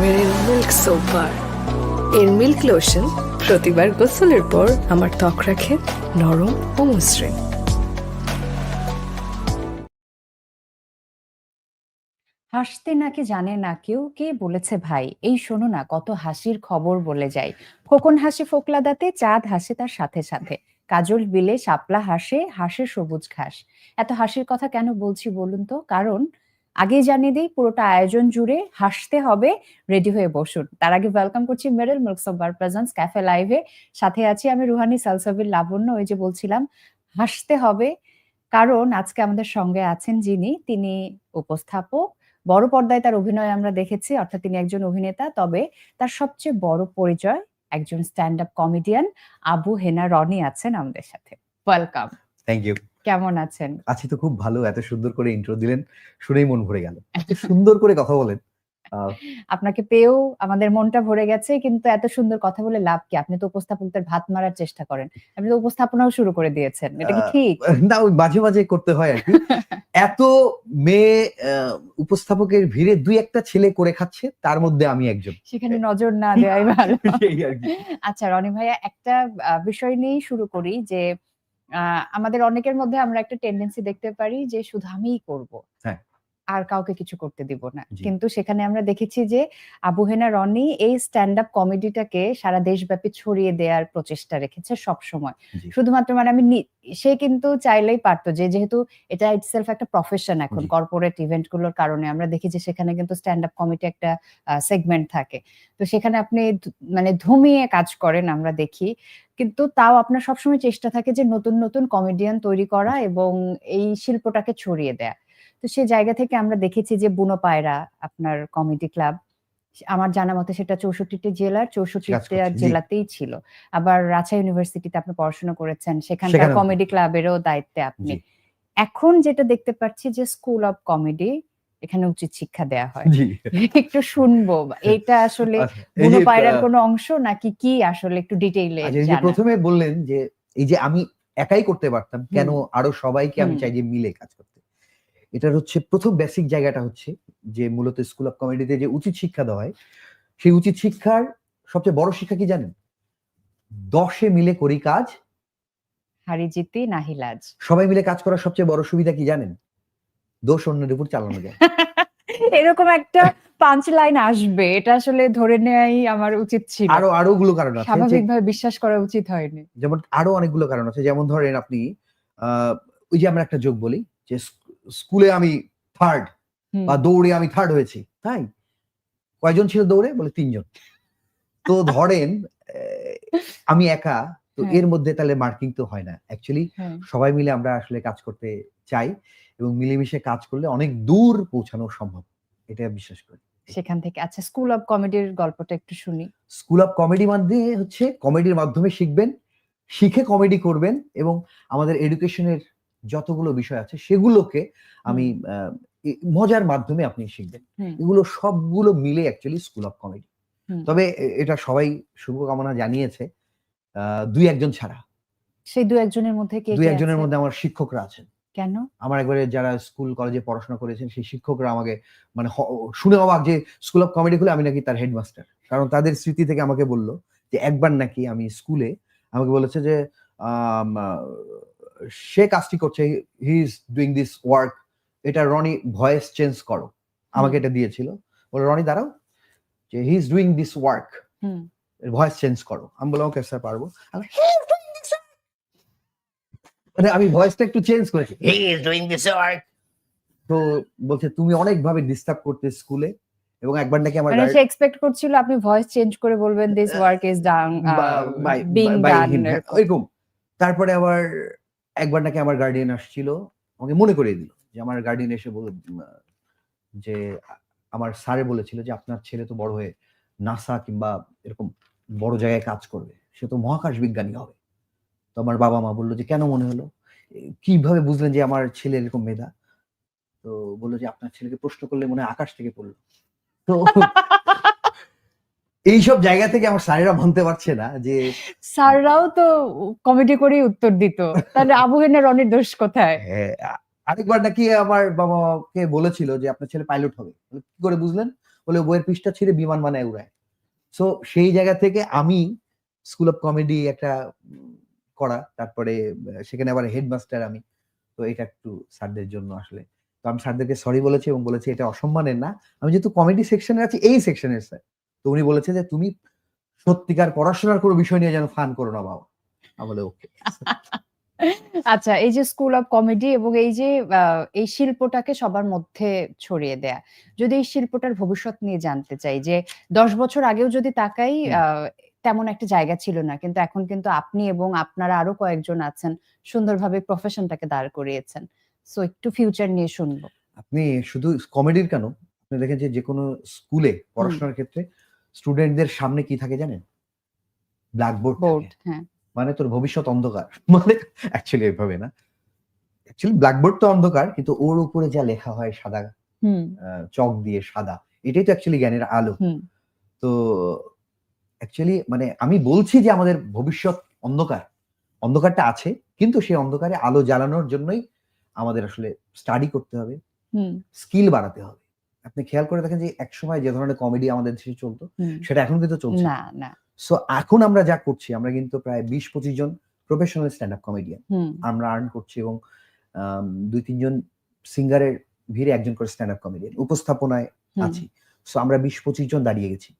মেরিল milk soap bar এর milk lotion প্রতিবার গোসলের পর আমার ত্বক রাখে নরম ও মসৃণ হাসতে নাকি জানে না কেউ কে বলেছে ভাই? এই শোনো না, কত হাসির খবর বলে যাই। খোকন হাসি ফোকলা দাঁতে চাঁদ হাসে তার সাথে সাথে। কাজল বিলে শাপলা হাসে হাসে সবুজ ঘাস। এত হাসির কথা কেন বলছি বলুন তো? কারণ আগেই জানিয়ে দিই, পুরোটা আয়োজন জুড়ে হাসতে হবে রেডি হয়ে বসুন। তার আগে ওয়েলকাম করছি মেরেল মিল্ক বার প্রেজেন্স ক্যাফে লাইভে সাথে আছি আমি রুহানি সালসাবির লাবণ্য, ওই যে বলছিলাম, হাসতে হবে। কারণ আজকে আমাদের সঙ্গে আছেন যিনি, তিনি উপস্থাপক। বড় পর্দায় তার অভিনয় আমরা দেখেছি, অর্থাৎ তিনি একজন অভিনেতা, তবে তার সবচেয়ে বড় পরিচয় একজন stand up comedian Abu Hena Roni আছেন আমাদের সাথে। ওয়েলকাম থ্যাংক ইউ কেমন আছেন? আছি তো খুব ভালো এত সুন্দর করে ইন্ট্রো দিলেন শুনেই মন ভরে গেল। এত সুন্দর করে কথা বলেন। আপনাকে পেয়েও আমাদের মনটা ভরে গেছে কিন্তু এত সুন্দর কথা বলে লাভ কি? আপনি তো উপস্থাপকদের ভাত মারার চেষ্টা করেন। আপনি তো উপস্থাপনাও শুরু করে দিয়েছেন এটা কি ঠিক? না ওই মাঝে মাঝে করতে হয় আর কি। এত মেয়ে উপস্থাপকের ভিড়ে দুই একটা ছেলে করে খাচ্ছে তার মধ্যে আমি একজন। সেখানে নজর না দেওয়াই ভালো। আচ্ছা রনি ভাইয়া একটা বিষয় নিয়েই শুরু করি যে আহ, আমাদের অনেকের মধ্যে আমরা একটা টেন্ডেন্সি দেখতে পারি যে শুধু আমিই করব। হ্যাঁ। আর কাউকে কিছু করতে দিব না। কিন্তু সেখানে আমরা দেখেছি যে আবু হেনা রনি এই স্ট্যান্ড আপ কমেডিটাকে সারা দেশব্যাপী ছড়িয়ে দেওয়ার প্রচেষ্টা রেখেছে সব সময় শুধুমাত্র মানে আমি সে কিন্তু চাইলেই পারতো যে যেহেতু এটা ইটসেলফ একটা প্রফেশন এখন কর্পোরেট ইভেন্টগুলোর কারণে। আমরা দেখি যে সেখানে কিন্তু স্ট্যান্ড আপ কমিটি একটা সেগমেন্ট থাকে। তো সেখানে আপনি মানে ধুমিয়ে কাজ করেন আমরা দেখি। কিন্তু তাও আপনার সবসময় চেষ্টা থাকে যে নতুন নতুন কমেডিয়ান তৈরি করা এবং এই শিল্পটাকে ছড়িয়ে দেয়া। তো সেই জায়গা থেকে আমরা দেখেছি যে বুনো পায়রা আপনার কমেডি ক্লাব আমার জানা মতে সেটা চৌষট্টিটি জেলার চৌষট্টিটা জি। জেলাতেই ছিল। আবার রাজশাহী ইউনিভার্সিটিতে আপনি পড়াশোনা করেছেন সেখানকার। কমেডি ক্লাবেরও দায়িত্বে আপনি। এখন যেটা দেখতে পাচ্ছি যে স্কুল অফ কমেডি এখানে উচিত শিক্ষা দেয়া হয়। একটু শুনব এটা আসলে আচ্ছা, বুনো পায়রার কোনো অংশ নাকি কি আসলে একটু ডিটেইলে আচ্ছা, প্রথমে বললেন যে এই যে আমি একাই করতে পারতাম কেন আরও সবাইকে আমি চাই যে মিলে কাজ করতে। এটার হচ্ছে প্রথম বেসিক জায়গাটা হচ্ছে যে মূলত স্কুল অফ কমেডিতে যে উচিত শিক্ষা দেওয়া হয় সেই উচিত শিক্ষার সবচেয়ে বড় শিক্ষা কি জানেন? দশে মিলে করি কাজ। হারি জিতি নাহিলাজ সবাই মিলে কাজ করার সবচেয়ে বড় সুবিধা কি জানেন? দোষ অন্যের উপর চালানো যায়। এরকম একটা পাঁচ লাইন আসবে এটা আসলে ধরে নেওয়াই আমার উচিত ছিল। আরও আরও গুলো কারণ আছে স্বাভাবিকভাবে বিশ্বাস করা উচিত হয়নি। যেমন আরও অনেকগুলো কারণ আছে। যেমন ধরেন আপনি আহ, ওই যে আমরা একটা যোগ বলি যে স্কুলে আমি থার্ড বা দৌড়ে আমি থার্ড হয়েছি তাই? কয়জন ছিল দৌড়ে? বলে তিনজন। তো ধরেন আমি একা তো হ্যাঁ। এর মধ্যে তাহলে মার্কিং তো হয় না। অ্যাকচুয়ালি। সবাই মিলে আমরা আসলে কাজ করতে চাই এবং মিলেমিশে কাজ করলে অনেক দূর পৌঁছানো সম্ভব। এটা বিশ্বাস করি। সেখান থেকে। আচ্ছা স্কুল অফ কমেডির গল্পটা একটু শুনি। স্কুল অফ কমেডি মাধ্যমে হচ্ছে কমেডির মাধ্যমে শিখবেন শিখে কমেডি করবেন এবং আমাদের এডুকেশনের যতগুলো বিষয় আছে সেগুলোকে আমি মজার মাধ্যমে আপনি শিখবেন। এগুলো সবগুলো মিলে অ্যাকচুয়ালি স্কুল অফ কমেডি তবে এটা সবাই শুভকামনা জানিয়েছে দুই একজন ছাড়া। সেই দু একজনের মধ্যে কে দুই একজনের? মধ্যে আমার শিক্ষকরা আছেন। কেন? আমার একবারে যারা স্কুল কলেজে পড়াশোনা করেছেন সেই শিক্ষকরা আমাকে মানে শুনে অবাক যে স্কুল অফ কমেডি খুলে আমি নাকি তার হেডমাস্টার। কারণ তাদের স্মৃতি থেকে আমাকে বলল যে একবার নাকি আমি স্কুলে আমাকে বলেছে যে আহ, সে কাজটি করছে he is doing this work এটা রনি ভয়েস চেঞ্জ করো। আমাকে এটা দিয়েছিল। বলে রনি দাঁড়াও যে he is doing this work. Voice change করো। আমি বললাম ওকে স্যার পারব. মানে আমি ভয়েসটা একটু চেঞ্জ করেছি। He is doing this work তো বলছে তুমি অনেক ভাবে ডিস্টার্ব করতে স্কুলে এবং একবার নাকি আমার মানে সে এক্সপেক্ট করছিল আপনি ভয়েস চেঞ্জ করে বলবেন দিস ওয়ার্ক ইজ ডান বা- ডান এরকম। তারপরে আবার একবার নাকি আমার গার্ডিয়ান আসছিল, আমাকে মনে করিয়ে দিল যে আমার গার্ডিয়ান এসে বল যে আমার স্যারে বলেছিল যে আপনার ছেলে তো বড় হয়ে নাসা কিংবা এরকম বড় জায়গায় কাজ করবে, সে তো মহাকাশ বিজ্ঞানী হবে। তো আমার বাবা মা বলল যে কেন মনে হলো? কীভাবে বুঝলেন যে আমার ছেলে এরকম মেধা? তো বলল যে আপনার ছেলেকে প্রশ্ন করলে মনে আকাশ থেকে পড়ল। তো এইসব জায়গা থেকে আমার স্যারেরা মানতে পারছে না যে স্যাররাও তো কমেডি করেই উত্তর দিত। তাহলে আবু হেনা রনির দোষ কোথায়? হ্যাঁ, আরেকবার নাকি আমার বাবাকে বলেছিল যে আপনার ছেলে পাইলট হবে। কি করে বুঝলেন? বলে বইয়ের পৃষ্ঠা ছিঁড়ে বিমান মানে উড়ায়। সো সেই জায়গা থেকে আমি স্কুল অফ কমেডি একটা করা তারপরে সেখানে আবার হেডমাস্টার আমি। তো এটা একটু স্যারদের জন্য আসলে। তো আমি স্যারদেরকে সরি বলেছি এবং বলেছি এটা অসম্মানের না। আমি যেহেতু কমেডি সেকশনে আছি এই সেকশনের স্যার। তো উনি বলেছে যে তুমি সত্যিকার পড়াশোনার কোনো বিষয় নিয়ে যেন ফান করো না বাবা। আমি বলে ওকে আচ্ছা এই যে স্কুল অফ কমেডি এবং এই যে এই শিল্পটাকে সবার মধ্যে ছড়িয়ে দেয়া। যদি এই শিল্পটার ভবিষ্যৎ নিয়ে জানতে চাই যে দশ বছর আগেও যদি তাকাই তেমন একটা জায়গা ছিল না। কিন্তু এখন কিন্তু আপনি এবং আপনারা আরও কয়েকজন আছেন সুন্দরভাবে প্রফেশনটাকে দাঁড় করিয়েছেন। সো একটু ফিউচার নিয়ে শুনব। আপনি শুধু কমেডির কেন? আপনি দেখেন যে কোনো স্কুলে পড়াশোনার ক্ষেত্রে স্টুডেন্টদের সামনে কি থাকে জানেন? ব্ল্যাকবোর্ড মানে তোর ভবিষ্যৎ অন্ধকার। মানে অ্যাকচুয়ালি এভাবে না। অ্যাকচুয়ালি ব্ল্যাকবোর্ড তো অন্ধকার কিন্তু ওর উপরে যা লেখা হয় সাদা চক দিয়ে সাদা এটাই তো অ্যাকচুয়ালি জ্ঞানের আলো। হুম। তো অ্যাকচুয়ালি মানে আমি বলছি যে আমাদের ভবিষ্যৎ অন্ধকার। অন্ধকারটা আছে কিন্তু সেই অন্ধকারে আলো জ্বালানোর জন্যই আমাদের আসলে স্টাডি করতে হবে। হুম। স্কিল বাড়াতে হবে। আপনি খেয়াল করে দেখেন যে একসময় যে ধরনের কমেডি আমাদের দেশে চলতো সেটা এখন কিন্তু চলছে। না না। সো এখন আমরা যা করছি আমরা কিন্তু প্রায় বিশ পঁচিশ জন প্রফেশনাল স্ট্যান্ড আপ কমেডিয়ান আমরা আর্ন করছি এবং দুই তিনজন সিঙ্গারের ভিড়ে একজন করে স্ট্যান্ড আপ কমেডিয়ান উপস্থাপনায় আছি। সো আমরা বিশ পঁচিশ জন দাঁড়িয়ে গেছি।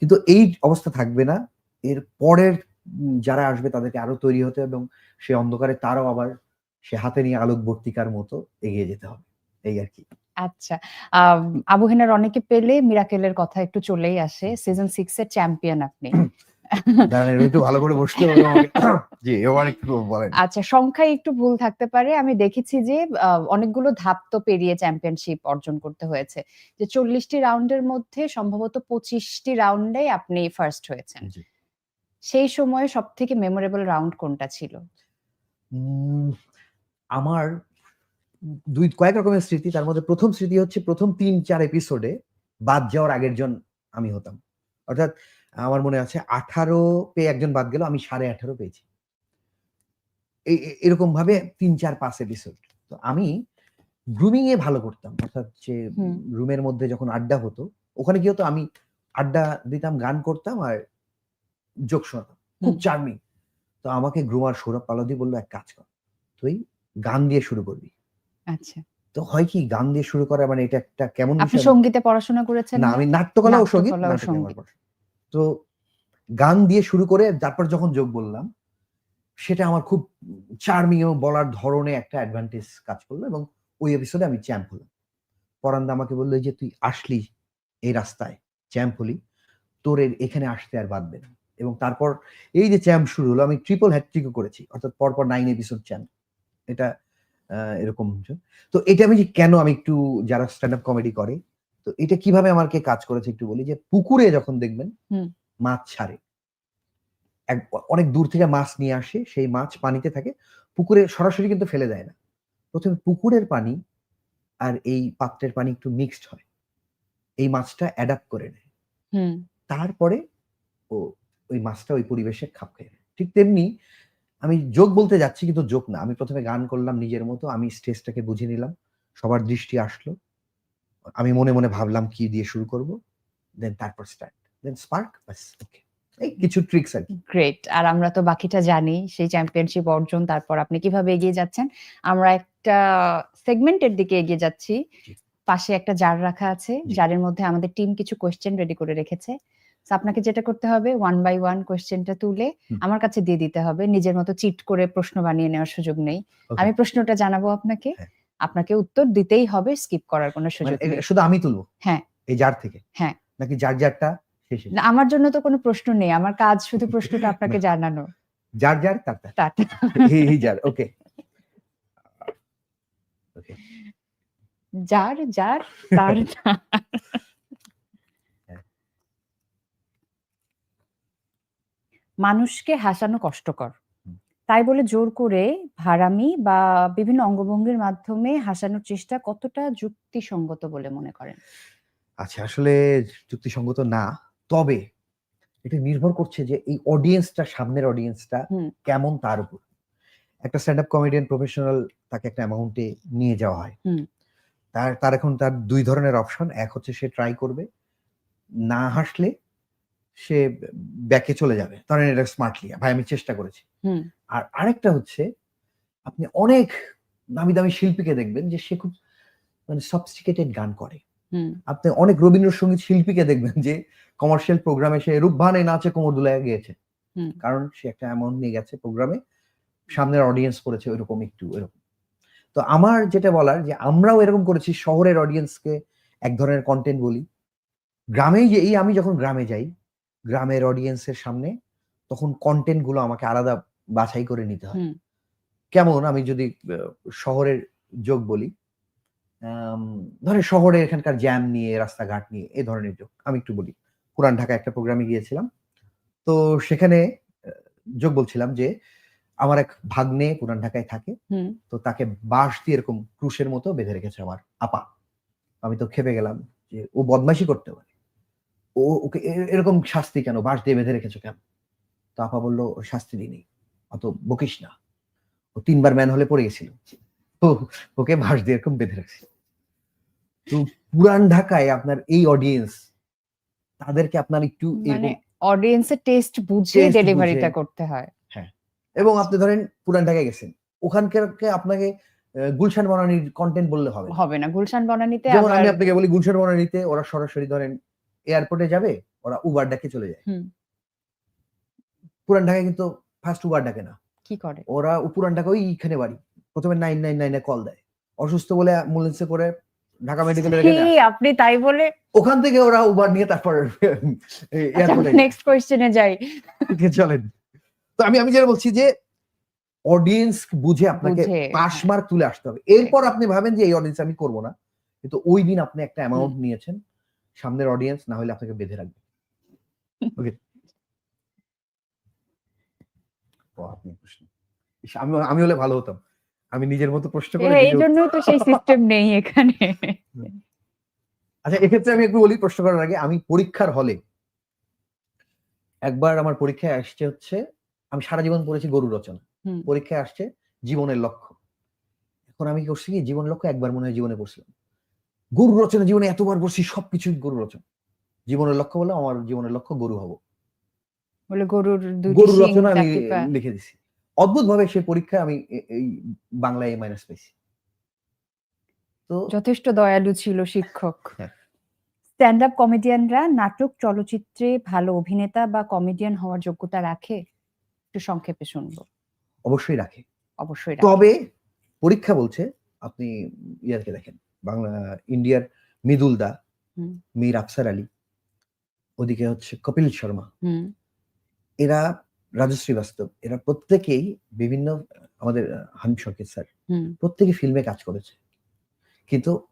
কিন্তু এই অবস্থা থাকবে না। এর পরের যারা আসবে তাদেরকে আরও তৈরি হতে হবে এবং সে অন্ধকারে তারাও আবার সে হাতে নিয়ে আলোকবর্তিকার মতো এগিয়ে যেতে হবে। এই আর কি। আচ্ছা আবু হেনার অনেকে পেলে মিরাকেলের কথা একটু চলেই আসে। সিজন সিক্স এর চ্যাম্পিয়ন আপনি। একটু ভালো করে বসতে হবে জি এবার একটু বলেন। আচ্ছা সংখ্যায় একটু ভুল থাকতে পারে। আমি দেখেছি যে অনেকগুলো ধাপ তো পেরিয়ে চ্যাম্পিয়নশিপ অর্জন করতে হয়েছে। যে চল্লিশটি রাউন্ডের মধ্যে সম্ভবত পঁচিশটি রাউন্ডে আপনি ফার্স্ট হয়েছেন। সেই সময়ে সব থেকে মেমোরেবল রাউন্ড কোনটা ছিল? আমার দুই কয়েক রকমের স্মৃতি তার মধ্যে প্রথম স্মৃতি হচ্ছে প্রথম তিন চার এপিসোডে বাদ যাওয়ার আগের জন আমি হতাম। অর্থাৎ আমার মনে আছে আঠারো পেয়ে একজন বাদ গেল আমি সাড়ে আঠারো পেয়েছি। এই এরকম ভাবে তিন চার পাঁচ এপিসোড তো আমি গ্রুমিং এ ভালো করতাম অর্থাৎ যে রুমের মধ্যে যখন আড্ডা হতো ওখানে গিয়ে তো আমি আড্ডা দিতাম গান করতাম আর যোগ শোনাতাম। খুব। চার্মিং তো আমাকে গ্রুমার সৌরভ পালদি বলল এক কাজ কর তুই গান দিয়ে শুরু করবি। আচ্ছা। তো হয় কি গান দিয়ে শুরু করা মানে এটা একটা কেমন আপনি সঙ্গীতে পড়াশোনা করেছেন না? আমি নাট্যকলা ও সংগীত। তো গান দিয়ে শুরু করে তারপর যখন যোগ বললাম সেটা আমার খুব চার্মিং এবং বলার ধরনে একটা অ্যাডভান্টেজ কাজ করল এবং ওই এপিসোডে আমি চ্যাম্প হলাম। পরান্দা আমাকে বলল যে তুই আসলি এই রাস্তায় চ্যাম্প হলি তোর এখানে আসতে আর বাদবে না। এবং তারপর এই যে চ্যাম্প শুরু হলো আমি ট্রিপল হ্যাট্রিকও করেছি অর্থাৎ পরপর নাইন এপিসোড চ্যাম্প এটা এরকম হচ্ছে। তো এটা আমি কেন আমি একটু যারা স্ট্যান্ড আপ কমেডি করে তো এটা কীভাবে আমাকে কাজ করেছে একটু বলি যে পুকুরে যখন দেখবেন মাছ ছাড়ে এক অনেক দূর থেকে মাছ নিয়ে আসে সেই মাছ পানিতে থাকে পুকুরে সরাসরি কিন্তু ফেলে দেয় না। প্রথমে পুকুরের পানি আর এই পাত্রের পানি একটু মিক্সড হয়। এই মাছটা অ্যাডাপ্ট করে নেয়। হুম। তারপরে ও ওই মাছটা ওই পরিবেশে খাপ খেয়ে। নেয়। ঠিক তেমনি আমি যোগ বলতে যাচ্ছি কিন্তু যোগ না। আমি প্রথমে গান করলাম নিজের মতো আমি স্টেজটাকে বুঝে নিলাম সবার দৃষ্টি আসলো। আমি মনে মনে ভাবলাম কি দিয়ে শুরু করব দেন তারপর স্টার্ট দেন স্পার্ক বাস ওকে এই কিছু ট্রিক্স আর গ্রেট আর আমরা তো বাকিটা জানি সেই চ্যাম্পিয়নশিপ অর্জন তারপর আপনি কীভাবে এগিয়ে যাচ্ছেন? আমরা একটা সেগমেন্টের দিকে এগিয়ে যাচ্ছি। পাশে একটা জার রাখা আছে। জারের মধ্যে আমাদের টিম কিছু কোয়েশ্চেন রেডি করে রেখেছে। আপনাকে যেটা করতে হবে ওয়ান বাই ওয়ান কোয়েশ্চেনটা তুলে আমার কাছে দিয়ে দিতে হবে। নিজের মতো চিট করে প্রশ্ন বানিয়ে নেওয়ার সুযোগ নেই। আমি প্রশ্নটা জানাব আপনাকে। হ্যাঁ। আপনাকে উত্তর দিতেই হবে স্কিপ করার কোনো সুযোগ মানে নেই। এ- শুধু আমি তুলবো? হ্যাঁ। এই জার থেকে? হ্যাঁ। নাকি যার যারটা শেষে না, আমার জন্য তো কোনো প্রশ্ন নেই। আমার কাজ শুধু প্রশ্নটা আপনাকে জানানো। যার যার তার তার। তার এই- ওকে ওকে যার যার তার তার। হ্যাঁ। মানুষকে হাসানো কষ্টকর। তাই বলে জোর করে ভাড়ামি বা বিভিন্ন অঙ্গভঙ্গির মাধ্যমে হাসানোর চেষ্টা কতটা যুক্তিসঙ্গত বলে মনে করেন? আচ্ছা আসলে যুক্তিসঙ্গত না। তবে এটা নির্ভর করছে যে এই অডিয়েন্সটা সামনের অডিয়েন্সটা কেমন তার উপর। একটা স্ট্যান্ড আপ কমেডিয়ান প্রফেশনাল তাকে একটা অ্যামাউন্টে নিয়ে যাওয়া হয়। তার তার এখন তার দুই ধরনের অপশন এক হচ্ছে সে ট্রাই করবে না হাসলে সে ব্যাকে চলে যাবে। ধরেন এটা স্মার্টলি ভাই আমি চেষ্টা করেছি। আর আরেকটা হচ্ছে আপনি অনেক দামি দামি শিল্পীকে দেখবেন যে সে খুব মানে সফিস্টিকেটেড গান করে। আপনি অনেক রবীন্দ্রসঙ্গীত শিল্পীকে দেখবেন যে কমার্শিয়াল প্রোগ্রামে সে রূপভানে নাচে কোমর দুলায় গিয়েছে। কারণ সে একটা অ্যামাউন্ট নিয়ে গেছে প্রোগ্রামে সামনের অডিয়েন্স করেছে ওইরকম একটু এরকম তো আমার যেটা বলার যে আমরাও এরকম করেছি শহরের অডিয়েন্সকে এক ধরনের কন্টেন্ট বলি। গ্রামেই যে এই আমি যখন গ্রামে যাই গ্রামের অডিয়েন্সের সামনে তখন কন্টেন্টগুলো আমাকে আলাদা বাছাই করে নিতে হয়। কেমন? আমি যদি শহরের যোগ বলি ধরেন শহরে এখানকার জ্যাম নিয়ে রাস্তাঘাট নিয়ে এই ধরনের যোগ। আমি একটু বলি পুরান ঢাকা একটা প্রোগ্রামে গিয়েছিলাম। তো সেখানে যোগ বলছিলাম যে আমার এক ভাগ্নে পুরান ঢাকায় থাকে তো তাকে বাঁশ দিয়ে এরকম ক্রুশের মতো বেঁধে রেখেছে আমার আপা। আমি তো খেপে গেলাম যে ও বদমাইশি করতে পারে। ও ওকে এরকম শাস্তি কেন? বাঁশ দিয়ে বেঁধে রেখেছো কেন? তো আপা বলল "ওর শাস্তি দিইনি। অত বকিস না। ও তিনবার ম্যান হলে পড়ে গেছিল। তো ওকে বাঁশ দিয়ে এরকম বেঁধে রাখছে। তো পুরান ঢাকায় আপনার এই অডিয়েন্স তাদেরকে আপনার একটু মানে অডিয়েন্সের টেস্ট বুঝে ডেলিভারিটা করতে হয়। হ্যাঁ। এবং আপনি ধরেন পুরান ঢাকায় গেছেন। ওখানকার আপনাকে গুলশান বনানির কন্টেন্ট বললে হবে না। হবে না। গুলশান বনানীতে যেমন আমি আপনাকে বলি গুলশান বনানীতে ওরা সরাসরি ধরেন এয়ারপোর্টে যাবে ওরা উবার ডাকে চলে যায়। পুরান ঢাকায় কিন্তু ফার্স্ট উবার ডাকে না। কি করে? ওরা পুরান ঢাকা ওইখানে বাড়ি প্রথমে নাইন নাইন নাইনে কল দেয়। অসুস্থ বলে অ্যাম্বুলেন্সে করে ঢাকা মেডিকেলে রেখে দেয়। আপনি তাই বলে ওখান থেকে ওরা উবার নিয়ে তারপর এয়ারপোর্টে নেক্সট কোয়েশ্চেনে যাই। চলেন? তো আমি আমি যেটা বলছি যে অডিয়েন্স বুঝে আপনাকে পাস। মার্ক তুলে আসতে হবে। এরপর আপনি ভাবেন যে এই অডিয়েন্স আমি করব না। কিন্তু ওই দিন আপনি একটা অ্যামাউন্ট নিয়েছেন। সামনের অডিয়েন্স না হলে আপনাকে বেঁধে রাখবে। ওকে আপনি প্রশ্ন। আমি আমি হলে ভালো হতাম। আমি নিজের মতো প্রশ্ন করে এই জন্য তো সেই সিস্টেম নেই এখানে। আচ্ছা এক্ষেত্রে আমি একটু বলি প্রশ্ন করার আগে আমি পরীক্ষার হলে একবার আমার পরীক্ষায় আসছে হচ্ছে আমি সারা জীবন পড়েছি গরু রচনা। পরীক্ষায় আসছে জীবনের লক্ষ্য। এখন আমি করছি কি জীবন লক্ষ্য একবার মনে হয় জীবনে পড়ছিলাম। গরু রচনা জীবনে এতবার পড়ছি সবকিছু গরু রচনা। জীবনের লক্ষ্য বলে আমার জীবনের লক্ষ্য গরু হব। বলে গরুর গরু রচনা আমি লিখে দিছি। অদ্ভুত ভাবে সেই পরীক্ষায় আমি এ- এই বাংলায় মাইনাস পেয়েছি তো যথেষ্ট দয়ালু ছিল শিক্ষক। স্ট্যান্ড আপ কমেডিয়ানরা নাটক চলচ্চিত্রে ভালো অভিনেতা বা কমেডিয়ান হওয়ার যোগ্যতা রাখে? একটু সংক্ষেপে শুনব। অবশ্যই রাখে। অবশ্যই তবে পরীক্ষা বলছে আপনি ইয়ারকে দেখেন। বাংলা ইন্ডিয়ার মৃদুল দা মীর আফসার আলী ওদিকে হচ্ছে কপিল শর্মা। এরা রাজশ্রী বাস্তব এরা প্রত্যেকেই বিভিন্ন আমাদের হানিফ শর্কিত স্যার প্রত্যেকে ফিল্মে কাজ করেছে। কিন্তু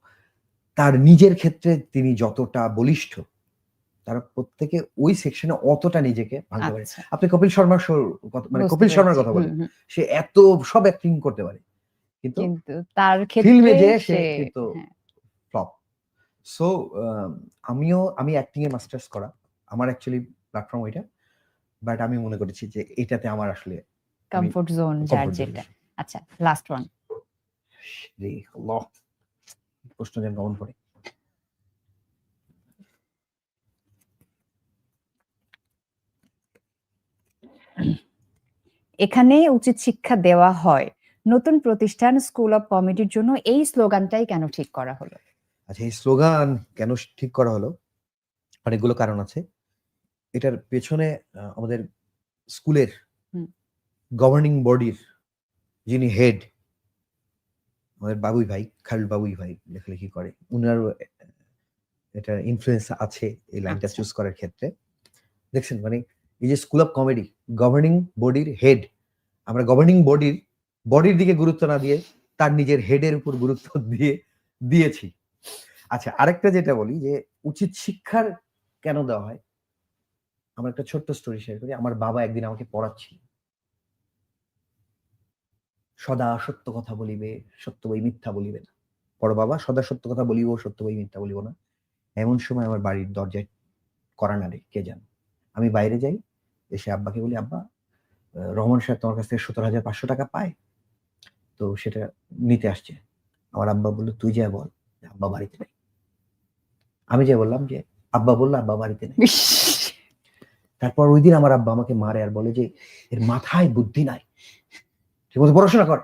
তার নিজের ক্ষেত্রে তিনি যতটা বলিষ্ঠ তারা প্রত্যেকে ওই সেকশনে অতটা নিজেকে ভাঙতে পারে আচ্ছা। আপনি কপিল শর্মার মানে কপিল শর্মার কথা বলেন। সে এত সব অ্যাক্টিং করতে পারে। কিন্তু তার ফিল্মে যে সে কিন্তু হ্যাঁ, ফ্লপ। সো আমিও আমি অ্যাক্টিং এ মাস্টার্স করা আমার অ্যাকচুয়ালি প্ল্যাটফর্ম ওইটা বাট আমি মনে করেছি যে এটাতে আমার আসলে কমফোর্ট জোন যার যেটা। আচ্ছা লাস্ট ওয়ান রে আল্লাহ, প্রশ্ন যেন কমন পড়ে এখানে উচিত শিক্ষা দেওয়া হয়। নতুন প্রতিষ্ঠান স্কুল অফ কমেডির জন্য এই স্লোগানটাই কেন ঠিক করা হলো? আচ্ছা এই স্লোগান কেন ঠিক করা হলো? অনেকগুলো কারণ আছে। এটার পেছনে আমাদের স্কুলের গভর্নিং বডির যিনি হেড আমাদের বাবুই ভাই খালিল বাবুই ভাই লেখালেখি করে উনারও এটা ইনফ্লুয়েন্স আছে এই লাইনটা আচ্ছা। চুজ করার ক্ষেত্রে। দেখছেন মানে এই যে স্কুল অফ কমেডি গভর্নিং বডির হেড আমরা গভর্নিং বডির বডির দিকে গুরুত্ব না দিয়ে তার নিজের হেডের উপর গুরুত্ব দিয়ে দিয়েছি। আচ্ছা আরেকটা যেটা বলি যে উচিত শিক্ষার কেন দেওয়া হয়? আমার একটা ছোট্ট স্টোরি শেয়ার করি। আমার বাবা একদিন আমাকে পড়াচ্ছিল। সদা সত্য কথা বলিবে, সত্য বই মিথ্যা বলিবে না। বড় বাবা, সদা সত্য কথা বলিব, সত্য বই মিথ্যা বলিব না। এমন সময় আমার বাড়ির দরজায় করা নাড়ে কে জান? আমি বাইরে যাই, এসে আব্বাকে বলি, আব্বা রহমান সাহেব তোমার কাছ থেকে সতেরো হাজার পাঁচশো টাকা পায়। তো সেটা নিতে আসছে। আমার আব্বা বলল তুই যা বল আব্বা বাড়িতে নেই। আমি যা বললাম যে আব্বা বলল আব্বা বাড়িতে নেই। তারপর ওই দিন আমার আব্বা আমাকে মারে আর বলে যে এর মাথায় বুদ্ধি নাই। ঠিক মতো পড়াশোনা কর।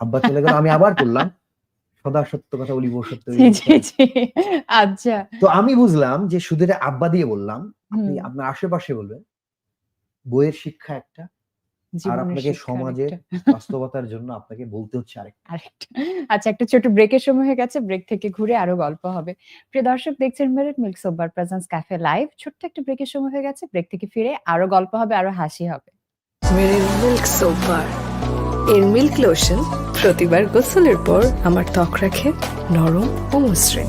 আব্বা চলে গেল আমি আবার করলাম সদা সত্য কথা বলিব সত্য আচ্ছা। তো আমি বুঝলাম যে শুধু এটা আব্বা দিয়ে বললাম আপনি আপনার আশেপাশে বলবেন বইয়ের শিক্ষা একটা আর আপনাকে সমাজের বাস্তবতার জন্য আপনাকে বলতে হচ্ছে আরেকটা। আরেকটা। আচ্ছা একটা ছোট ব্রেকের সময় হয়ে গেছে ব্রেক থেকে ঘুরে আরও গল্প হবে। প্রিয় দর্শক দেখছেন মেরিট মিল্ক সোবার প্রেজেন্স ক্যাফে লাইভ ছোট্ট একটা ব্রেকের সময় হয়ে গেছে ব্রেক থেকে ফিরে আরও গল্প হবে আরও হাসি হবে। মেরিল মিল্ক সোপ বার এর মিল্ক লোশন প্রতিবার গোসলের পর আমার ত্বক রাখে নরম ও মসৃণ।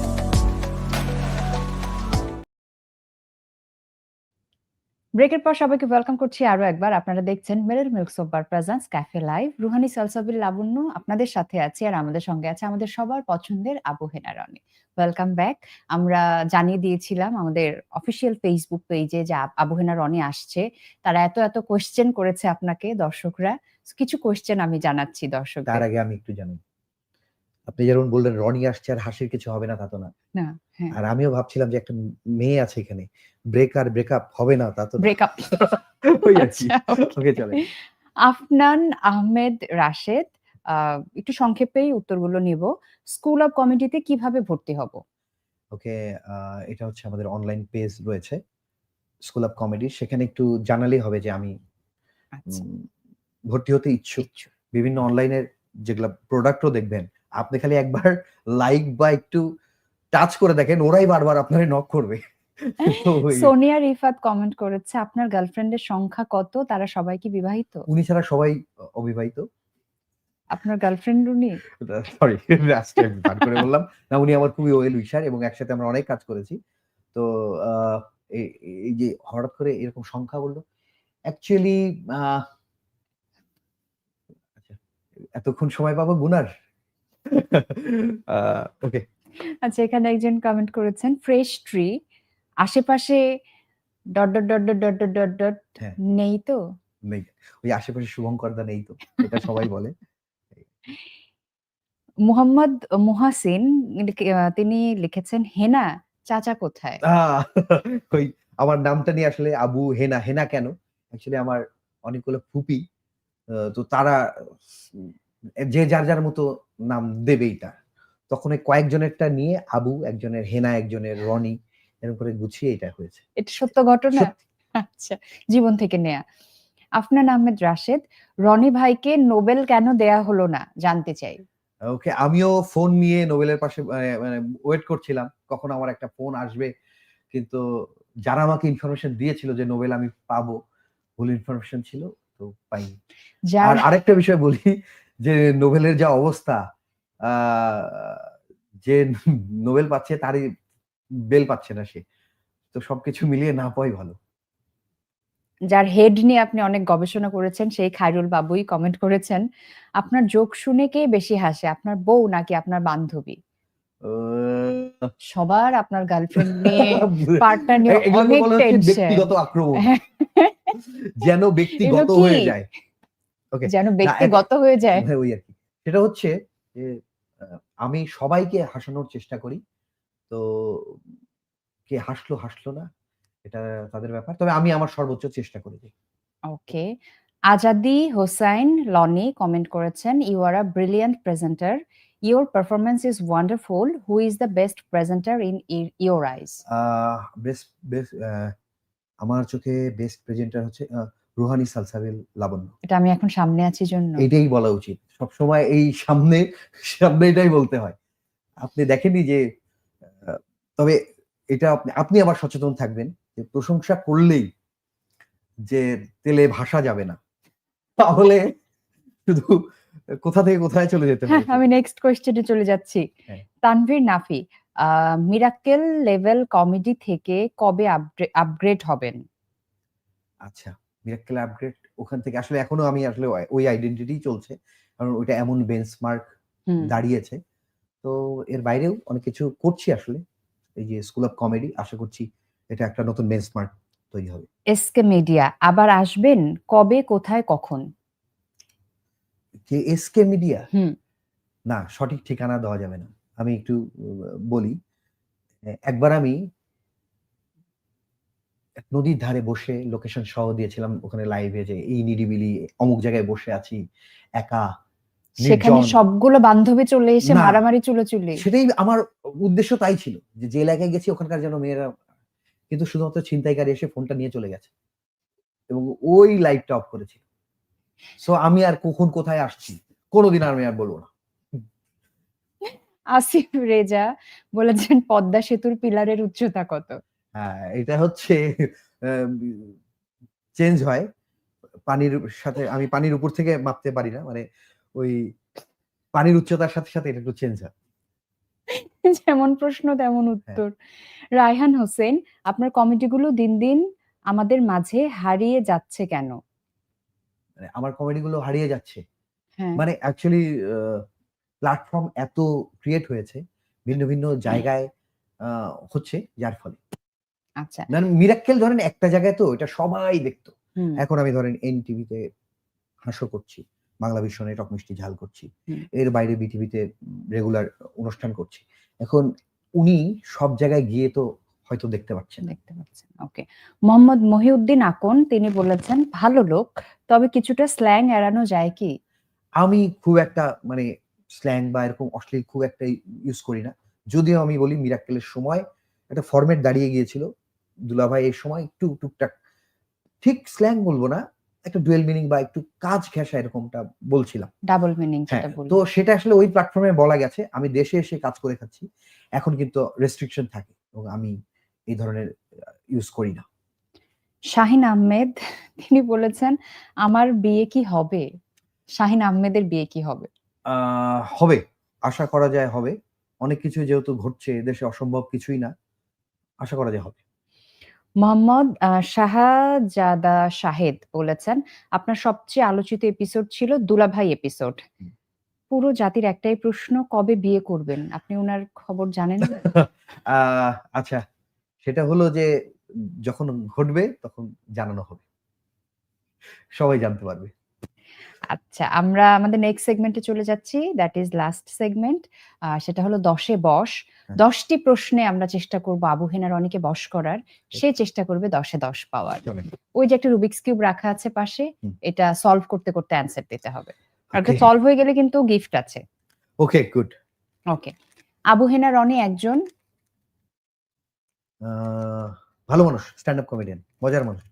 ব্রেকের পর সবাইকে ওয়েলকাম করছি আরও একবার। আপনারা দেখছেন মেরিল মিল্ক সোবার presence cafe live Ruhani Salsabil Labonno আপনাদের সাথে আছে আর আমাদের সঙ্গে আছে আমাদের সবার পছন্দের আবু হেনা রনি। ওয়েলকাম ব্যাক আমরা জানিয়ে দিয়েছিলাম আমাদের অফিসিয়াল ফেসবুক পেজে যে আব- আবু হেনা রনি আসছে, তারা এত এত কোশ্চেন করেছে আপনাকে, দর্শকরা। কিছু কোশ্চেন আমি জানাচ্ছি দর্শক তার আগে আমি একটু জানি আপনি যেমন বললেন রনি আসছে আর হাসির কিছু হবে না তা তো না। হ্যাঁ। আর আমিও ভাবছিলাম যে একটা মেয়ে আছে এখানে। ব্রেক আর ব্রেকআপ হবে না তা তো ব্রেকআপ। আচ্ছা. ওকে। চলে আফনান আহমেদ রাশেদ একটু সংক্ষেপেই উত্তরগুলো নিব। স্কুল অফ কমেডিতে কীভাবে ভর্তি হব? ওকে এটা হচ্ছে আমাদের অনলাইন পেজ রয়েছে স্কুল অফ কমেডি। সেখানে একটু জানালেই হবে যে আমি আচ্ছা। ভর্তি হতে ইচ্ছুক। বিভিন্ন অনলাইনের যেগুলা প্রোডাক্টও দেখবেন আপনি খালি একবার লাইক বা একটু টাচ করে দেখেন ওরাই বারবার আপনারে নক করবে। সোনিয়া রিফাত কমেন্ট করেছে আপনার গার্লফ্রেন্ডের সংখ্যা কত? তারা সবাই কি বিবাহিত? উনি ছাড়া সবাই অবিবাহিত। আপনার গার্লফ্রেন্ড উনি? সরি পার করে বললাম। না উনি আমার খুবই ওয়েল উইশার এবং একসাথে আমরা অনেক কাজ করেছি। তো এই যে হঠাৎ করে এরকম সংখ্যা বলল অ্যাকচুয়ালি আচ্ছা এতক্ষণ সময় পাবো গুনার? ওকে আচ্ছা এখানে একজন কমেন্ট করেছেন ফ্রেশ ট্রি আশেপাশে dot dot dot dot dot dot dot নেই তো? নেই। ওই আশেপাশে শুভঙ্করদা নেই তো এটা সবাই বলে। মোহাম্মদ মোহাসিন তিনি লিখেছেন হেনা চাচা কোথায়? ওই আমার নামটা নিয়ে আসলে আবু হেনা হেনা কেন? অ্যাকচুয়ালি আমার অনেকগুলো ফুপি তো তারা যে যার যার মতো নাম দেবেই তার তখন ওই কয়েকজনেরটা নিয়ে আবু একজনের হেনা একজনের রনি এরকম করে গুছিয়ে এটা হয়েছে। এটা সত্য ঘটনা? আচ্ছা জীবন থেকে নেয়া। আফনান আহমেদ রাশেদ রনি ভাইকে নোবেল কেন দেয়া হলো না জানতে চাই। ওকে আমিও ফোন নিয়ে নোবেলের পাশে মানে- ওয়েট করছিলাম। কখন আমার একটা ফোন আসবে কিন্তু যারা আমাকে ইনফরমেশন দিয়েছিল যে নোবেল আমি পাবো ভুল ইনফরমেশন ছিল তো পাইনি। আর আরেকটা বিষয় বলি যে নোবেলের যা অবস্থা যে নোবেল পাচ্ছে তারই বেল পাচ্ছে না সে। তো সবকিছু মিলিয়ে না পাওয়াই ভালো। যার হেড নিয়ে আপনি অনেক গবেষণা করেছেন সেই খায়রুল বাবুই কমেন্ট করেছেন আপনার জোক শুনে কে বেশি হাসে আপনার বউ নাকি আপনার বান্ধবী? সবার আপনার গার্লফ্রেন্ড নিয়ে পার্টনার নিয়ে অনেক টেনশন ব্যক্তিগত আক্রমণ। যেন ব্যক্তিগত হয়ে যায়। ওকে যেন ব্যক্তিগত হয়ে যায়। হ্যাঁ ওই আর কি। সেটা হচ্ছে যে আমি সবাইকে হাসানোর চেষ্টা করি। তো কে হাসলো হাসলো না এটা তাদের ব্যাপার। তবে আমি আমার সর্বোচ্চ চেষ্টা করি ওকে আজাদি হোসাইন লনি কমেন্ট করেছেন you are a brilliant presenter your performance is wonderful who is the best presenter in your eyes best best আমার চোখে বেস্ট প্রেজেন্টার হচ্ছে রুহানি সালসাবিল লাবণ্য। এটা আমি এখন সামনে আছি জন্য। এটাই বলা উচিত। সবসময় এই সামনে সামনে এটাই বলতে হয়। আপনি দেখেননি যে তবে এটা আপনি আপনি আবার সচেতন থাকবেন যে প্রশংসা করলেই যে তেলে ভাষা যাবে না। তাহলে শুধু কোথা থেকে কোথায় চলে যেতে হ্যাঁ হবে আমি নেক্সট কোয়েশ্চেনে চলে যাচ্ছি। হ্যাঁ। তানভীর নাফি মিরাক্কেল লেভেল কমেডি থেকে কবে আপগ্রেড হবেন? আচ্ছা। মিরাক্কেল আপগ্রেড ওখান থেকে আসলে এখনও আমি আসলে ওই- আইডেন্টিটি চলছে। কারণ ওইটা এমন বেঞ্চমার্ক দাঁড়িয়েছে। তো এর বাইরেও অনেক কিছু করছি আসলে। এই যে স্কুল অফ কমেডি আশা করছি এটা একটা নতুন বেঞ্চমার্ক তৈরি হবে। এসকে মিডিয়া আবার আসবেন কবে কোথায় কখন? যে এসকে মিডিয়া। না সঠিক ঠিকানা দেওয়া যাবে না। আমি একটু বলি। একবার আমি নদীর ধারে বসে লোকেশন সহ দিয়েছিলাম ওখানে লাইভে যে এই নিরিবিলি অমুক জায়গায় বসে আছি একা সেখানে সবগুলো বান্ধবী চলে এসে মারামারি চলে চলে সেটাই আমার উদ্দেশ্য তাই ছিল যে যে এলাকায় গেছি ওখানকার যেন মেয়েরা কিন্তু শুধুমাত্র ছিনতাইকারী এসে ফোনটা নিয়ে চলে গেছে এবং ওই লাইভটা অফ করেছিল। সো আমি আর কখন কোথায় আসছি কোনোদিন আর আমি আর বলব না। আসিফ রেজা বলেছেন পদ্মা সেতুর পিলারের উচ্চতা কত? হ্যাঁ এটা হচ্ছে চেঞ্জ হয়। পানির সাথে আমি পানির উপর থেকে মাপতে পারি না মানে ওই পানির উচ্চতার সাথে সাথে এটা একটু চেঞ্জ হয়। যেমন প্রশ্ন তেমন উত্তর। রায়হান হোসেন আপনার কমেডিগুলো দিন দিন আমাদের মাঝে হারিয়ে যাচ্ছে কেন? মানে আমার কমেডিগুলো হারিয়ে যাচ্ছে। হ্যাঁ। মানে অ্যাকচুয়ালি প্ল্যাটফর্ম এত ক্রিয়েট হয়েছে ভিন্ন ভিন্ন জায়গায় হচ্ছে যার ফলে। আচ্ছা। মানে মিরাক্কেল ধরেন একটা জায়গায় তো এটা সবাই দেখতো। এখন আমি ধরেন এন টিভিতে হাস্য করছি বাংলা ভীষণে টক মিষ্টি ঝাল করছি এর বাইরে বিটিভিতে রেগুলার অনুষ্ঠান করছি। এখন উনি সব জায়গায় গিয়ে তো হয়তো দেখতে পাচ্ছেন। দেখতে পাচ্ছেন ওকে। মোহাম্মদ মহিউদ্দিন আকন তিনি বলেছেন ভালো লোক তবে কিছুটা স্ল্যাং এড়ানো যায় কি? আমি খুব একটা মানে স্ল্যাং বা এরকম অশ্লীল খুব একটা ইউজ করি না। যদিও আমি বলি মিরাক্কেলের সময় একটা ফরম্যাট দাঁড়িয়ে গিয়েছিল। দুলাভাই এই সময় একটু টুকটাক ঠিক স্ল্যাং বলব না একটা ডুয়েল মিনিং বা একটু কাজ ঘেঁষা এরকমটা বলছিলাম। ডাবল মিনিং হ্যাঁ যেটা বলি তো সেটা আসলে ওই প্ল্যাটফর্মে বলা গেছে আমি দেশে এসে কাজ করে খাচ্ছি এখন কিন্তু রেস্ট্রিকশন থাকে এবং আমি এই ধরনের ইউজ করি না। শাহিন আহমেদ তিনি বলেছেন আমার বিয়ে কি হবে? শাহিন আহমেদের বিয়ে কি হবে? হবে আশা করা যায় হবে। অনেক কিছু যেহেতু ঘটছে দেশে অসম্ভব কিছুই না আশা করা যায় হবে। মোহাম্মদ শাহজাদা শাহেদ বলেছেন আপনার সবচেয়ে আলোচিত এপিসোড ছিল দুলাভাই এপিসোড পুরো জাতির একটাই প্রশ্ন কবে বিয়ে করবেন? আপনি ওনার খবর জানেন? আহ, আচ্ছা সেটা হলো যে যখন ঘটবে তখন জানানো হবে। সবাই জানতে পারবে। আচ্ছা আমরা আমাদের নেক্সট সেগমেন্টে চলে যাচ্ছি দ্যাট ইজ লাস্ট সেগমেন্ট সেটা হলো দশে বশ হ্যাঁ। দশটি প্রশ্নে আমরা চেষ্টা করব আবু হেনার অনেকে বশ করার সে চেষ্টা করবে দশে দশ পাওয়ার। ওই যে একটা রুবিক্স কিউব রাখা আছে পাশে এটা সলভ করতে করতে অ্যান্সার দিতে হবে। আর. সলভ হয়ে গেলে কিন্তু গিফট আছে। Okay good okay Abu Hena Roni একজন। ভালো মানুষ স্ট্যান্ড আপ কমেডিয়ান মজার মানুষ।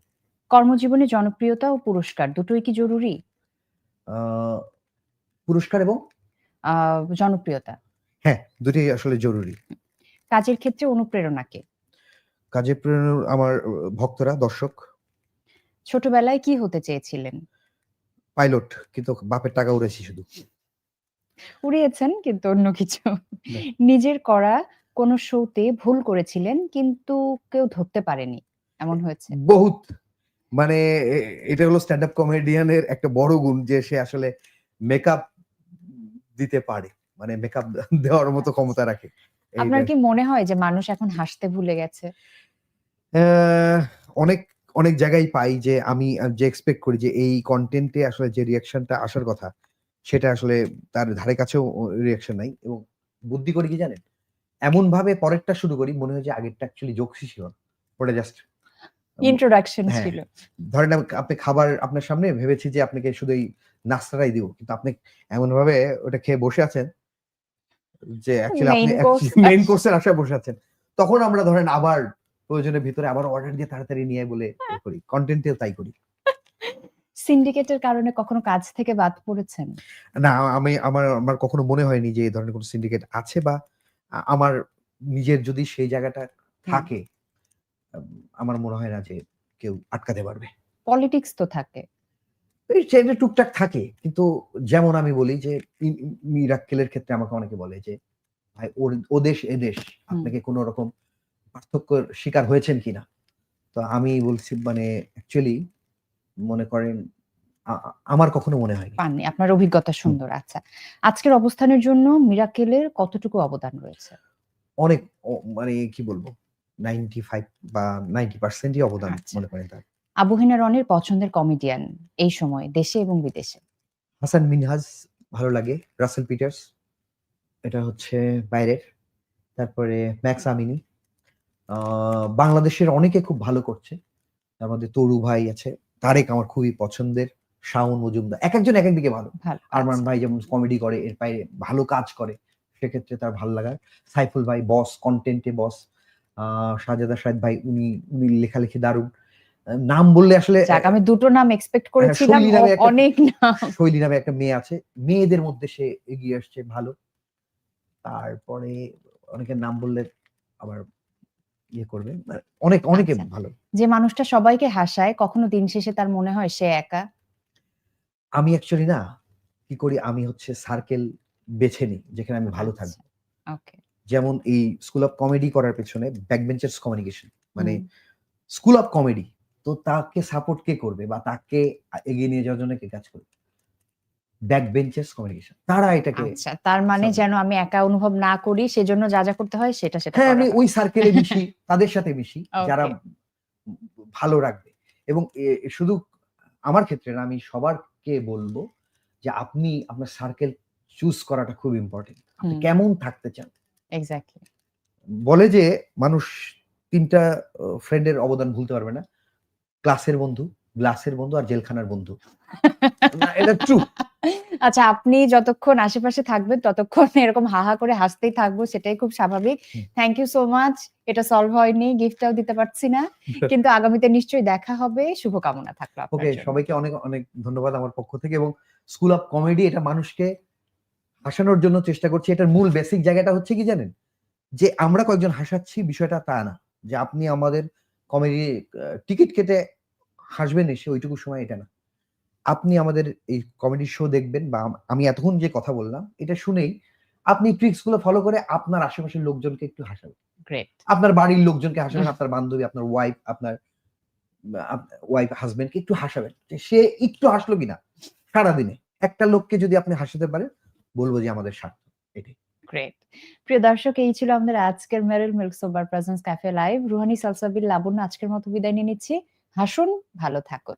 কর্মজীবনে জনপ্রিয়তা ও পুরস্কার দুটোই কি জরুরি? পুরস্কার এবং? জনপ্রিয়তা। হ্যাঁ দুটোই আসলে জরুরি। কাজের ক্ষেত্রে অনুপ্রেরণাকে। কাজে প্রেরণা আমার ভক্তরা দর্শক। ছোটবেলায় কি হতে চেয়েছিলেন? পাইলট কিন্তু বাপের টাকা উড়েছি শুধু। উড়িয়েছেন কিন্তু অন্য কিছু। নিজের করা কোন শোতে ভুল করেছিলেন কিন্তু কেউ ধরতে পারেনি এমন হয়েছে। বহুত মানে এটা হলো স্ট্যান্ড আপ কমেডিয়ানের একটা বড় গুণ যে সে আসলে মেকআপ দিতে পারে। মানে মেকআপ দেওয়ার মতো ক্ষমতা রাখে। আপনার কি মনে হয় যে মানুষ এখন হাসতে ভুলে গেছে? অনেক অনেক জায়গায় পাই যে আমি যে এক্সপেক্ট করি যে এই কন্টেন্টে আসলে যে রিয়াকশনটা আসার কথা সেটা আসলে তার ধারে কাছেও রিয়াকশন নাই। এবং বুদ্ধি করি কি জানেন? এমন ভাবে পরেরটা শুরু করি মনে হয় যে আগেরটা অ্যাকচুয়ালি জোকসই ছিল ওটা জাস্ট ইন্ট্রোডাকশন হ্যাঁ। ছিল ধরেন আপনি খাবার আপনার সামনে ভেবেছি যে আপনাকে শুধু এই নাস্তাটাই দিব কিন্তু আপনি এমন ভাবে ওটা খেয়ে বসে আছেন যে অ্যাকচুয়ালি আপনি মেইন। কোর্সের আশায় বসে আছেন তখন আমরা ধরেন আবার প্রয়োজনের ভিতরে আবার অর্ডার দিয়ে তাড়াতাড়ি নিয়ে বলে। করি কন্টেন্টেও তাই করি সিন্ডিকেটের কারণে কখনো কাজ থেকে বাদ পড়েছেন না আমি আমার আমার কখনো মনে হয়নি যে এই ধরনের কোনো সিন্ডিকেট আছে বা আমার নিজের যদি সেই জায়গাটা থাকে আমার মনে হয় না যে কেউ আটকাতে পারবে। পলিটিক্স তো থাকে। সেটা টুকটাক থাকে কিন্তু যেমন আমি বলি যে মিরাক্কেলের ক্ষেত্রে আমাকে অনেকে বলে যে ভাই ওর ও দেশ এ দেশ আপনাকে কোনো রকম পার্থক্যের শিকার হয়েছেন কিনা তো আমি বলছি মানে অ্যাকচুয়ালি মনে করেন আমার কখনো মনে হয়নি। পাননি আপনার অভিজ্ঞতা সুন্দর আচ্ছা। আজকের অবস্থানের জন্য মিরাকেলের কতটুকু অবদান রয়েছে? অনেক মানে কি বলব? নাইনটি ফাইভ বা নাইনটি পার্সেন্টই অবদান আচ্ছা। মনে করেন তার। আবু হেনা রনের পছন্দের কমেডিয়ান এই সময় দেশে এবং বিদেশে। হাসান মিনহাজ ভালো লাগে রাসেল পিটার্স এটা হচ্ছে বাইরের। তারপরে ম্যাক্স আমিনি বাংলাদেশের অনেকে খুব ভালো করছে। তার মধ্যে তরু ভাই আছে তারেক আমার খুবই পছন্দের শাওন মজুমদার এক একজন এক একদিকে ভালো ভালো আরমান আচ্ছা। ভাই যেমন কমেডি করে এর বাইরে ভালো কাজ করে সেক্ষেত্রে তার ভালো লাগার। সাইফুল ভাই বস কন্টেন্টে বস সাজেদা শাহেদ ভাই উনি উনি লেখালেখি দারুণ। নাম বললে আসলে আমি দুটো নাম এক্সপেক্ট করেছিলাম নামে একটা- অনেক নাম। শৈলী নামে একটা মেয়ে আছে মেয়েদের মধ্যে সে এগিয়ে আসছে ভালো। তারপরে অনেকের নাম বললে আবার ইয়ে করবে মানে অনেক অনেকে আচ্ছা। ভালো। যে মানুষটা সবাইকে হাসায় কখনো দিন শেষে তার মনে হয় সে একা? আমি অ্যাকচুয়ালি না কি করি আমি হচ্ছে সার্কেল বেছে নিই যেখানে আমি ভালো আচ্ছা। থাকব ওকে যেমন এই স্কুল অফ কমেডি করার পেছনে ব্যাকবেঞ্চার্স কমিউনিকেশন মানে স্কুল অফ কমেডি তো তাকে সাপোর্ট কে করবে বা তাকে এগিয়ে নিয়ে যাওয়ার জন্য কে কাজ করবে? ব্যাক বেঞ্চার্স কমিউনিকেশন তারা এটাকে আচ্ছা তার মানে যেন আমি একা অনুভব না করি সেজন্য যা যা করতে হয় সেটা সেটা হ্যাঁ আমি ওই সার্কেলে মিশি তাদের সাথে মিশি যারা ভালো রাখবে। এবং শুধু আমার ক্ষেত্রে না আমি সবারকে বলব যে আপনি আপনার সার্কেল চুজ করাটা খুব ইম্পর্টেন্ট আপনি কেমন থাকতে চান? এক্স্যাক্টলি বলে যে মানুষ তিনটা ফ্রেন্ডের অবদান ভুলতে পারবে না। ক্লাসের বন্ধু গ্লাসের বন্ধু আর জেলখানার বন্ধু। এটা ট্রু আচ্ছা আপনি যতক্ষণ আশেপাশে থাকবেন ততক্ষণ এরকম হাহা করে হাসতেই থাকব সেটাই খুব স্বাভাবিক। থ্যাংক ইউ সো মাচ এটা সলভ হয়নি গিফটটাও দিতে পারছি না। কিন্তু আগামীতে নিশ্চয়ই দেখা হবে। শুভকামনা থাকল ওকে সবাইকে অনেক অনেক ধন্যবাদ আমার পক্ষ থেকে এবং স্কুল অফ কমেডি এটা মানুষকে হাসানোর জন্য চেষ্টা করছে। এটার মূল বেসিক জায়গাটা হচ্ছে কি জানেন? যে আমরা কয়েকজন হাসাচ্ছি বিষয়টা তা না। যে আপনি আমাদের কমেডি টিকিট কেটে হাসবেন এসে ওইটুকু সময় এটা না। আপনি আমাদের এই কমেডি শো দেখবেন বা আমি এতক্ষণ যে কথা বললাম এটা শুনেই আপনি ট্রিক্সগুলো ফলো করে আপনার আশেপাশের লোকজনকে একটু হাসাবেন। আপনার বাড়ির লোকজনকে হাসাবেন আপনার বান্ধবী আপনার ওয়াইফ আপনার ওয়াইফ হাজবেন্ডকে একটু হাসাবেন। সে একটু হাসলো কিনা সারাদিনে। একটা লোককে যদি আপনি হাসাতে পারেন বলব যে আমাদের স্বার্থ এটাই। প্রিয় দর্শক, এই ছিল আমাদের আজকের মেরেল মিল্ক সোবার presence cafe live Ruhani Salsabil Labonno আজকের মতো বিদায় নিয়ে নিচ্ছি। হাসুন, ভালো থাকুন।